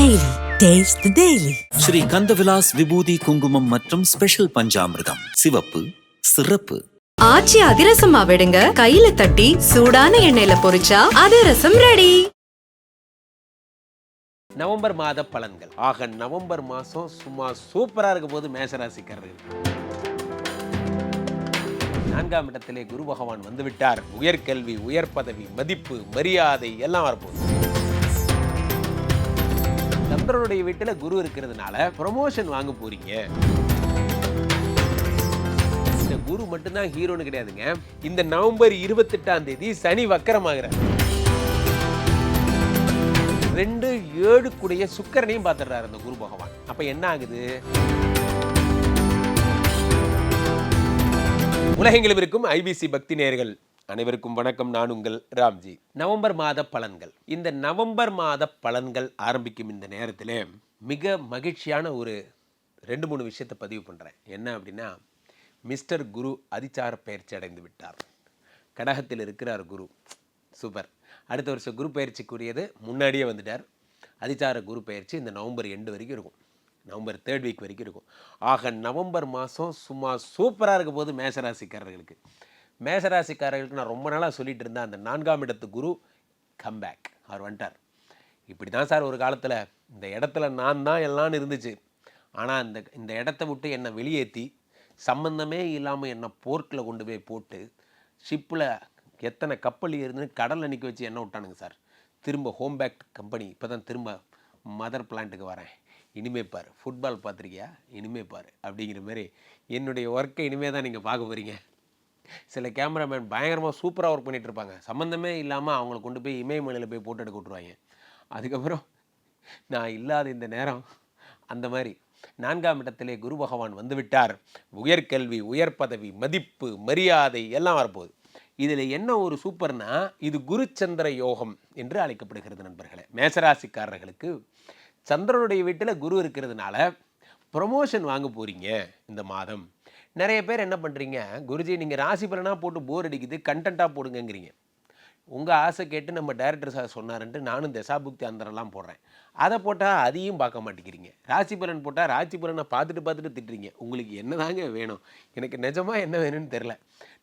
Taste the Daily. Sri Kandavilas விபூதி குங்குமம் மற்றும் ஸ்பெஷல் பஞ்சாமிர்தம். சிவப்பு சிறப்பு. ஆச்சி அதிரசமா விடுங்க. கையில தட்டி சூடான எண்ணெயில பொரிச்சா அதிரசம் ரெடி நவம்பர் மாத பலன்கள். ஆக நவம்பர் மாதம் சும்மா சூப்பராக இருக்க போது மேசராசிக்காரர்கள். நான்காம் இடத்திலே குரு பகவான் வந்துவிட்டார். உயர்கல்வி உயர் பதவி மதிப்பு மரியாதை எல்லாம் வரப்போகுது. சந்திரனுடைய வீட்டில் குரு இருக்கிறதுனால ப்ரொமோஷன் வாங்க போறீங்க. இந்த குரு மட்டும்தான் ஹீரோன்னு கிடையாதுங்க. இந்த நவம்பர் இருபத்தெட்டாம் தேதி சனி வக்கரமாகிறார். ரெண்டு ஏழுக்குடைய சுக்கரனையும் பார்த்துடுறாரு அந்த குரு பகவான். அப்ப என்ன ஆகுது? உலகெங்கிலும் இருக்கும் ஐபிசி பக்தி நேயர்கள். அனைவருக்கும் வணக்கம். நான் உங்கள் ராம்ஜி. நவம்பர் மாத பலன்கள். இந்த நவம்பர் மாத பலன்கள் ஆரம்பிக்கும் இந்த நேரத்தில் மிக மகிழ்ச்சியான ஒரு ரெண்டு மூணு விஷயத்தை பதிவு பண்ணுறேன் என்ன அப்படின்னா மிஸ்டர் குரு அதிச்சார பயிற்சி அடைந்து விட்டார். கடகத்தில் இருக்கிறார் குரு. சூப்பர். அடுத்த வருஷம் குரு பயிற்சிக்குரியது முன்னாடியே வந்துட்டார். அதிச்சார குரு பயிற்சி இந்த நவம்பர் எண்டு வரைக்கும் இருக்கும். நவம்பர் தேர்ட் வீக் வரைக்கும் இருக்கும். ஆக நவம்பர் மாதம் சும்மா சூப்பராக இருக்க போது மேசராசிக்காரர்களுக்கு. மேசராசிக்காரர்களுக்கு நான் ரொம்ப நாளாக சொல்லிட்டு இருந்தேன் அந்த நான்காம் இடத்து குரு கம்பேக் அவர் வந்துட்டார். இப்படி தான் சார் ஒரு காலத்தில் இந்த இடத்துல நான் தான் எல்லாம்னு இருந்துச்சு. ஆனால் இந்த இந்த இடத்த விட்டு என்னை வெளியேற்றி சம்மந்தமே இல்லாமல் என்னை போர்ட்டில் கொண்டு போய் போட்டு ஷிப்பில் எத்தனை கப்பல் இருந்துன்னு கடலில் நிற்க வச்சு என்ன விட்டானுங்க சார். திரும்ப ஹோம் பேக் கம்பெனி இப்போ தான் திரும்ப மதர் பிளான்ட்டுக்கு வரேன். இனிமே பார் ஃபுட்பால் பார்த்துருக்கியா? இனிமே பார் அப்படிங்கிற மாதிரி என்னுடைய ஒர்க்கை இனிமே தான் நீங்கள் பார்க்க போகிறீங்க சில கேமராமேன் பயங்கரமாக சூப்பராக ஒர்க் பண்ணிகிட்டு இருப்பாங்க சம்மந்தமே இல்லாமல் அவங்கள கொண்டு போய் இமயமலையில் போய் போட்டோ எடுக்க விட்ருவாங்க அதுக்கப்புறம் நான் இல்லாத இந்த நேரம் அந்த மாதிரி. நான்காம் இடத்திலே குரு பகவான் வந்துவிட்டார் உயர்கல்வி உயர் பதவி மதிப்பு மரியாதை எல்லாம் வரப்போகுது. இதில் என்ன ஒரு சூப்பர்னா இது குரு சந்திர யோகம் என்று அழைக்கப்படுகிறது நண்பர்களே. மேசராசிக்காரர்களுக்கு சந்திரனுடைய வீட்டில் குரு இருக்கிறதுனால ப்ரொமோஷன் வாங்க போகிறீங்க இந்த மாதம். நிறைய பேர் என்ன பண்ணுறீங்க குருஜி நீங்கள் ராசி பலனாக போட்டு போர் அடிக்குது கண்டென்ட்டாக போடுங்கங்கிறீங்க. உங்கள் ஆசை கேட்டு நம்ம டைரக்டர் சார் சொன்னார்ன்ட்டு நானும் தசாபுக்தி அந்தரெல்லாம் போடுறேன். அதை போட்டால் அதையும் பார்க்க மாட்டேங்கிறீங்க. ராசி பலன் போட்டால் ராசி பலனை பார்த்துட்டு பார்த்துட்டு திட்டுறீங்க. உங்களுக்கு என்னதாங்க வேணும்? எனக்கு நிஜமாக என்ன வேணும்னு தெரில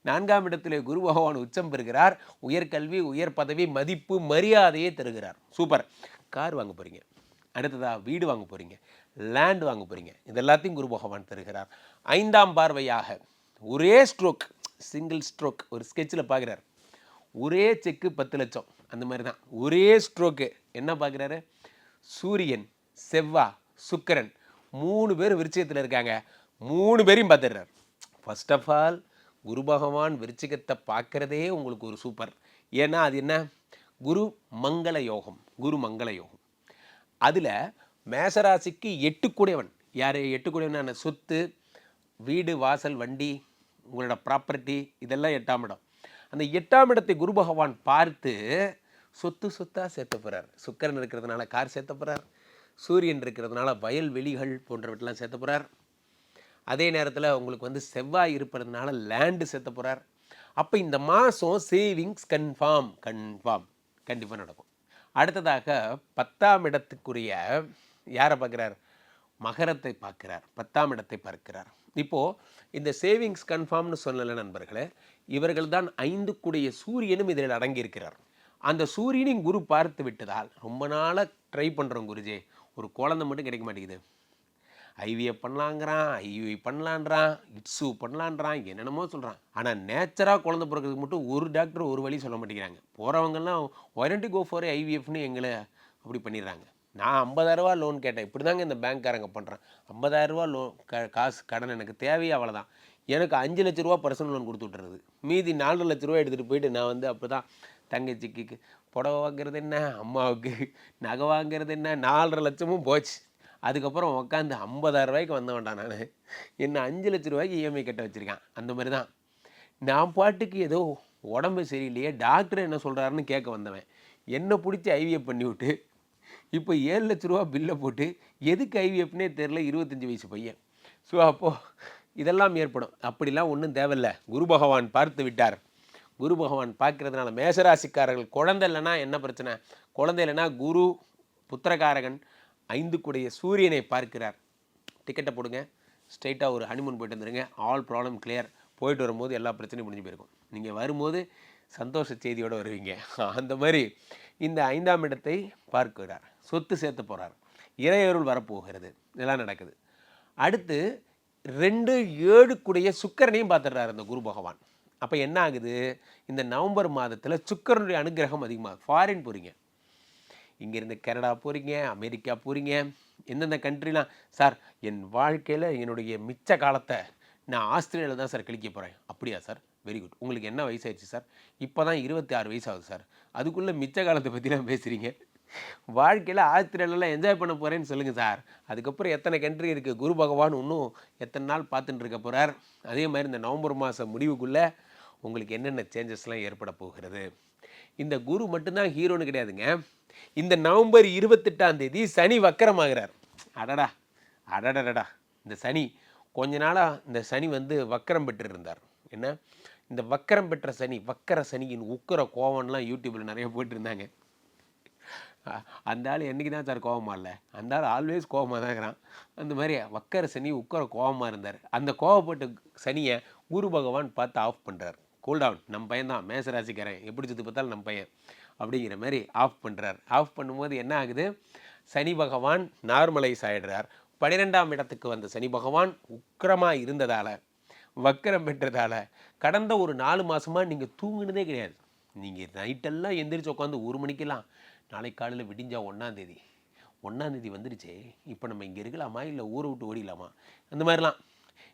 நான்காம் இடத்துல குரு பகவான் உச்சம் பெறுகிறார். உயர்கல்வி உயர் பதவி மதிப்பு மரியாதையை தருகிறார். சூப்பர். கார் வாங்க போகிறீங்க அடுத்ததாக வீடு வாங்க போகிறீங்க லேண்ட் வாங்க போகிறீங்க இது எல்லாத்தையும் குரு பகவான் தருகிறார். ஐந்தாம் பார்வையாக ஒரே ஸ்ட்ரோக் சிங்கிள் ஸ்ட்ரோக் ஒரு ஸ்கெட்சில் பார்க்குறார் ஒரே செக்கு பத்து லட்சம் அந்த மாதிரி தான் ஒரே ஸ்ட்ரோக்கு என்ன பார்க்குறாரு சூரியன் செவ்வா சுக்கரன் மூணு பேர் விருச்சயத்தில் இருக்காங்க. மூணு பேரையும் பார்த்துடுறார். First of all Guru Bhagavan விருச்சிகத்தை பார்க்குறதே உங்களுக்கு ஒரு சூப்பர் ஏன்னா அது என்ன? குரு மங்கள யோகம் குரு மங்கள யோகம். அதில் மேசராசிக்கு எட்டு கூடையவன் யார் எட்டு சொத்து வீடு வாசல் வண்டி உங்களோட ப்ராப்பர்ட்டி இதெல்லாம் எட்டாம் இடம். அந்த எட்டாம் இடத்தை குரு பகவான் பார்த்து சொத்து சொத்தாக சேர்த்த போகிறார் சுக்கரன் இருக்கிறதுனால கார் சேர்த்த போகிறார் சூரியன் இருக்கிறதுனால வயல் வெளிகள் போன்றவற்றெல்லாம் சேர்த்த போகிறார் அதே நேரத்தில் உங்களுக்கு வந்து செவ்வாய் இருப்பதுனால லேண்டு சேர்த்த போகிறார் அப்போ இந்த மாதம் சேவிங்ஸ் கன்ஃபார்ம் கன்ஃபார்ம் கண்டிப்பாக நடக்கும். அடுத்ததாக பத்தாம் இடத்துக்குரிய யாரை பார்க்குறார்? மகரத்தை பார்க்கிறார். பத்தாம் இடத்தை பார்க்கிறார். இப்போது இந்த சேவிங்ஸ் கன்ஃபார்ம்னு சொல்லலை நண்பர்களே இவர்கள் தான் ஐந்துக்குடைய சூரியனும் இதில் அடங்கியிருக்கிறார். அந்த சூரியனின் குரு பார்த்து விட்டதால் ரொம்ப நாளாக ட்ரை பண்ணுறோம் குருஜி. ஒரு குழந்தை மட்டும் கிடைக்க மாட்டேங்குது. ஐவிஎஃப் பண்ணலாங்கிறான் ஐவி பண்ணலான்றான் இட்ஸு பண்ணலான்றான் என்னென்னமோ சொல்கிறான் ஆனால் நேச்சராக குழந்தை பிறக்கிறதுக்கு மட்டும் ஒரு டாக்டர் ஒரு வழி சொல்ல மாட்டேங்கிறாங்க. போகிறவங்கெல்லாம் ஒரண்டி கோ ஃபார் ஐவிஎஃப்னு எங்களை அப்படி பண்ணிடுறாங்க. நான் ஐம்பதாயிரரூவா லோன் கேட்டேன். இப்படி தாங்க இந்த பேங்க்காரங்க பண்ணுறேன் ஐம்பதாயிரரூவா லோன் க காசு கடன் எனக்கு தேவையே அவ்வளோதான் எனக்கு அஞ்சு லட்ச ரூபா பர்சனல் லோன் கொடுத்து விட்டுறது. மீதி நாலு லட்ச ரூபா எடுத்துகிட்டு போயிட்டு நான் வந்து அப்போ தான் தங்கச்சிக்கு புடவை வாங்குறது என்ன அம்மாவுக்கு நகை வாங்குறது என்ன நாலரை லட்சமும் போச்சு. அதுக்கப்புறம் உட்காந்து ஐம்பதாயிரம் ரூபாய்க்கு வந்த வேண்டாம் நான். என்ன அஞ்சு லட்ச ரூபாய்க்கு இஎம்ஐ கட்ட வச்சுருக்கேன். அந்த மாதிரி தான் நான் பாட்டுக்கு ஏதோ உடம்பு சரியில்லையே டாக்டர் என்ன சொல்கிறாருன்னு கேட்க வந்தவன். என்னை பிடிச்சி ஐவிஎஃப் பண்ணி விட்டு இப்போ ஏழு லட்ச ரூபா பில்லை போட்டு எதுக்கு ஐவிஎஃப்னே தெரில இருபத்தஞ்சி வயசு பையன். ஸோ அப்போது இதெல்லாம் ஏற்படும். அப்படிலாம் ஒன்றும் தேவையில்ல. குரு பகவான் பார்த்து விட்டார். குரு பகவான் பார்க்கறதுனால மேசராசிக்காரர்கள் குழந்தை இல்லைன்னா என்ன பிரச்சனை? குழந்தை இல்லைன்னா குரு புத்திரகாரகன் ஐந்து கூடைய சூரியனை பார்க்கிறார். டிக்கெட்டை போடுங்க. ஸ்ட்ரைட்டாக ஒரு ஹனிமூன் போயிட்டு வந்துடுங்க ஆல் ப்ராப்ளம் கிளியர் போயிட்டு வரும்போது எல்லா பிரச்சனையும் முடிஞ்சு போயிருக்கும். நீங்கள் வரும்போது சந்தோஷ செய்தியோடு வருவீங்க. அந்த மாதிரி இந்த ஐந்தாம் இடத்தை பார்க்கிறார். சொத்து சேர்த்து போகிறார் இறையருள் வரப்போகிறது. இதெல்லாம் நடக்குது. அடுத்து ரெண்டு ஏழுக்குடைய சுக்கரனையும் பார்த்துடுறாரு அந்த குரு பகவான். அப்போ என்ன ஆகுது? இந்த நவம்பர் மாதத்தில் சுக்கரனுடைய அனுகிரகம் அதிகமாக ஃபாரின் போகிறீங்க இங்கேருந்து கனடா போகிறீங்க அமெரிக்கா போகிறீங்க எந்தெந்த கண்ட்ரிலாம் சார் என் வாழ்க்கையில் என்னுடைய மிச்ச காலத்தை நான் ஆஸ்திரேலியாவில் தான் சார் கழிக்க போகிறேன் அப்படியா சார்? வெரி குட் உங்களுக்கு என்ன வயசாயிடுச்சு சார்? இப்போ தான் இருபத்தி ஆறு வயசு ஆகுது சார். அதுக்குள்ளே மிச்ச காலத்தை பற்றிலாம் பேசுகிறீங்க வாழ்க்கையில் ஆஸ்திரேலியாவில் என்ஜாய் பண்ண போகிறேன்னு சொல்லுங்கள் சார். அதுக்கப்புறம் எத்தனை கண்ட்ரி இருக்குது குரு பகவான் இன்னும் எத்தனை நாள் பார்த்துட்டு இருக்க போகிறார் அதே மாதிரி இந்த நவம்பர் மாதம் முடிவுக்குள்ளே உங்களுக்கு என்னென்ன சேஞ்சஸ்லாம் ஏற்பட போகிறது? இந்த குரு மட்டும்தான் ஹீரோன்னு கிடையாதுங்க. இந்த நவம்பர் இருபத்தெட்டாம் தேதி சனி வக்கரமாகிறார். அடடா அடடடடா. இந்த சனி கொஞ்ச நாளாக இந்த சனி வந்து வக்கரம் பெற்று இருந்தார் என்ன? இந்த வக்கரம் பெற்ற சனி வக்கர சனியின் உக்கர கோவம்லாம் யூடியூப்பில் நிறைய போயிட்டுருந்தாங்க அந்த ஆள் என்றைக்கு தான் சார் கோபமாக இல்லை? அந்த ஆள் ஆல்வேஸ் கோபமாக தான் இருக்கிறான். அந்த மாதிரி வக்கர சனி உக்கர கோவமாக இருந்தார். அந்த கோவப்பட்ட சனியை குரு பகவான் பார்த்து ஆஃப் பண்ணுறார் கூல் டவுன் நம்ம பையன் தான் மேசராசிக்காரன். எப்படி சுற்றி பார்த்தாலும் நம்ம பையன். அப்படிங்கிற மாதிரி ஆஃப் பண்ணுறார் ஆஃப் பண்ணும்போது என்ன ஆகுது? சனி பகவான் நார்மலைஸ் ஆகிடுறார் பன்னிரெண்டாம் இடத்துக்கு வந்த சனி பகவான் உக்கிரமாக இருந்ததால் வக்கரம் பெற்றதால் கடந்த ஒரு நாலு மாதமாக நீங்கள் தூங்கினதே கிடையாது. நீங்கள் நைட்டெல்லாம் எந்திரிச்சு உட்காந்து ஒரு மணிக்கெல்லாம் நாளை காலையில் விடிஞ்சா ஒன்றாந்தேதி ஒன்றாந்தேதி வந்துருச்சு. இப்போ நம்ம இங்கே இருக்கலாமா? இல்லை ஊரை விட்டு ஓடிடலாமா? அந்த மாதிரிலாம்.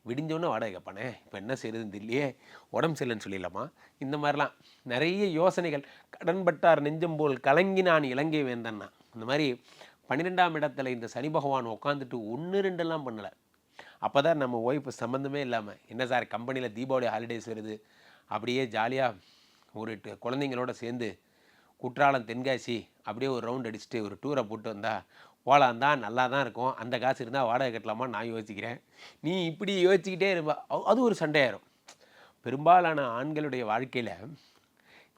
விடிஞ்சோடனே வாடகை கேட்பானே இப்போ என்ன செய்யறதுன்னு தெரியலையே. உடம்பு சரியில்லைன்னு சொல்லிடலாமா? இந்த மாதிரிலாம் நிறைய யோசனைகள். கடன்பட்டார் நெஞ்சம் போல் கலங்கினான் இலங்கை வேந்தன்னா. இந்த மாதிரி பன்னிரெண்டாம் இடத்துல இந்த சனி பகவான் உட்காந்துட்டு ஒன்று ரெண்டெல்லாம் பண்ணலை. அப்போ தான் நம்ம ஒய்ஃபு சம்மந்தமே இல்லாமல் என்ன சார் கம்பெனியில் தீபாவளி ஹாலிடேஸ் வருது அப்படியே ஜாலியாக ஒரு குழந்தைங்களோட சேர்ந்து குற்றாலம் தென்காசி அப்படியே ஒரு ரவுண்ட் அடிச்சுட்டு ஒரு டூரை போட்டு வந்தா போகலாம் தான் நல்லா தான் இருக்கும். அந்த காசு இருந்தால் வாடகை கட்டலாமா நான் யோசிக்கிறேன். நீ இப்படி யோசிச்சுக்கிட்டே இருப்பா. அது ஒரு சண்டையாயிரும். பெரும்பாலான ஆண்களுடைய வாழ்க்கையில்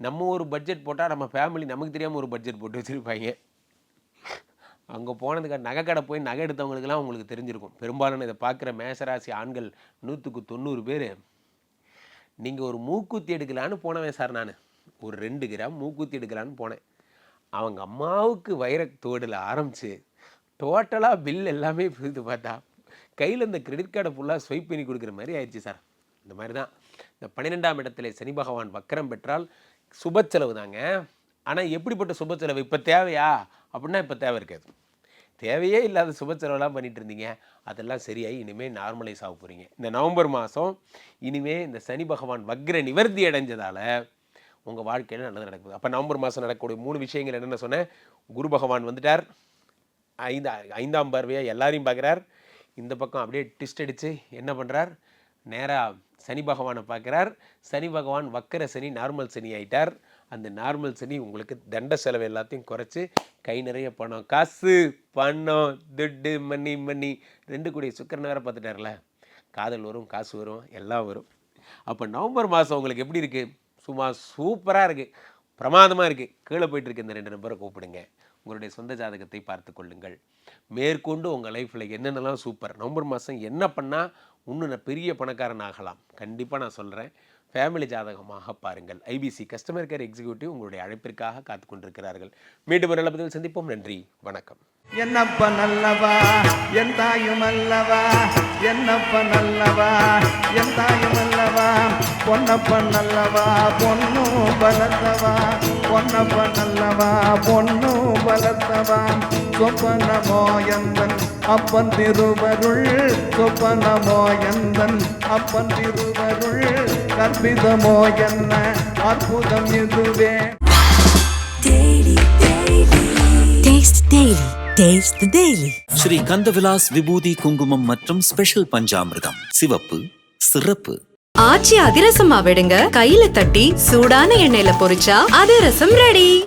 நம்ம ஒரு பட்ஜெட் போட்டால் நம்ம ஃபேமிலி நமக்கு தெரியாமல் ஒரு பட்ஜெட் போட்டு வச்சுருப்பாங்க. அங்கே போனதுக்கு நகை கடை போய் நகை எடுத்தவங்களுக்கெல்லாம் உங்களுக்கு தெரிஞ்சிருக்கும். பெரும்பாலான இதை பார்க்குற மேசராசி ஆண்கள் நூற்றுக்கு தொண்ணூறு பேர் நீங்கள் ஒரு மூக்குத்தி எடுக்கலான்னு போனவன் சார் நான். ஒரு ரெண்டு கிராம் மூக்குத்தி எடுக்கலான்னு போனேன். அவங்க அம்மாவுக்கு வைரத்தோடில் ஆரம்பித்து டோட்டலாக பில் எல்லாமே இது பார்த்தா கையில் இந்த கிரெடிட் கார்டை ஃபுல்லாக ஸ்வைப் பண்ணி கொடுக்குற மாதிரி ஆயிடுச்சு சார் இந்த மாதிரி தான். இந்த பன்னிரெண்டாம் இடத்துல சனி பகவான் வக்கரம் பெற்றால் சுப செலவு தாங்க. ஆனால் எப்படிப்பட்ட சுப செலவு? இப்போ தேவையா? அப்படின்னா இப்போ தேவை இருக்காது. தேவையே இல்லாத சுப செலவெல்லாம் பண்ணிகிட்டு இருந்தீங்க. அதெல்லாம் சரியாகி இனிமேல் நார்மலைஸ் ஆக போகிறீங்க இந்த நவம்பர் மாதம் இனிமேல் இந்த சனி பகவான் வக்ர நிவர்த்தி அடைஞ்சதால் உங்கள் வாழ்க்கையில் நல்லது நடக்குது. அப்போ நவம்பர் மாதம் நடக்கக்கூடிய மூணு விஷயங்கள் என்னென்ன சொன்னேன்? குரு பகவான் வந்துட்டார். ஐந்து ஐந்தாம் பார்வையாக எல்லாரையும் பார்க்குறார். இந்த பக்கம் அப்படியே ட்விஸ்ட் அடித்து என்ன பண்ணுறார் நேராக சனி பகவானை பார்க்குறார். சனி பகவான் வக்கர சனி நார்மல் சனி ஆயிட்டார். அந்த நார்மல் சனி உங்களுக்கு தண்ட செலவு எல்லாத்தையும் குறைச்சி கை நிறைய பணம் காசு பணம் துட்டு மணி மணி ரெண்டு கூடிய சுக்கரன் வேற பார்த்துட்டார்ல. காதல் வரும் காசு வரும் எல்லாம் வரும். அப்போ நவம்பர் மாதம் உங்களுக்கு எப்படி இருக்குது சும்மா சூப்பராக இருக்குது பிரமாதமாக இருக்குது கீழே போயிட்டுருக்கு இந்த ரெண்டு நம்பரை கூப்பிடுங்க. உங்களுடைய சொந்த ஜாதகத்தை பார்த்து கொள்ளுங்கள். மேற்கொண்டு உங்கள் லைஃப்பில் என்னென்னலாம் சூப்பர் நவம்பர் மாதம் என்ன பண்ணால் இன்னும் நான் பெரிய பணக்காரன் ஆகலாம். கண்டிப்பாக நான் சொல்கிறேன் ஃபேமிலி ஜாதகமாக பாருங்கள். ஐபிசி கஸ்டமர் கேர் எக்ஸிக்யூட்டிவ் உங்களுடைய அழைப்பிற்காக காத்து கொண்டிருக்கிறார்கள். மீண்டும் ஒரு நல்ல சந்திப்போம். நன்றி. வணக்கம். என்னப்ப நல்லவா? என் தாயும் அல்லவா? என்னப்ப நல்லவா? என் தாயும் அல்லவா? பொன்னப்ப நல்லவா? பொண்ணு பலத்தவா? பொன்னப்ப நல்லவா? பொண்ணு பலத்தவா? சொப்பனமோ எந்தன் அப்பன் திருவருள் சொப்பனமோ எந்தன் அப்பன் திருவருள் கற்பிதமோ என்ன அற்புதம் இதுவே. ஸ்ரீ கந்தவிலாஸ் விபூதி குங்குமம் மற்றும் ஸ்பெஷல் பஞ்சாமிர்தம். சிவப்பு சிறப்பு. ஆச்சி அதிரசமா விடுங்க. கையில தட்டி சூடான எண்ணெயில பொரிச்சா அதிரசம் ரெடி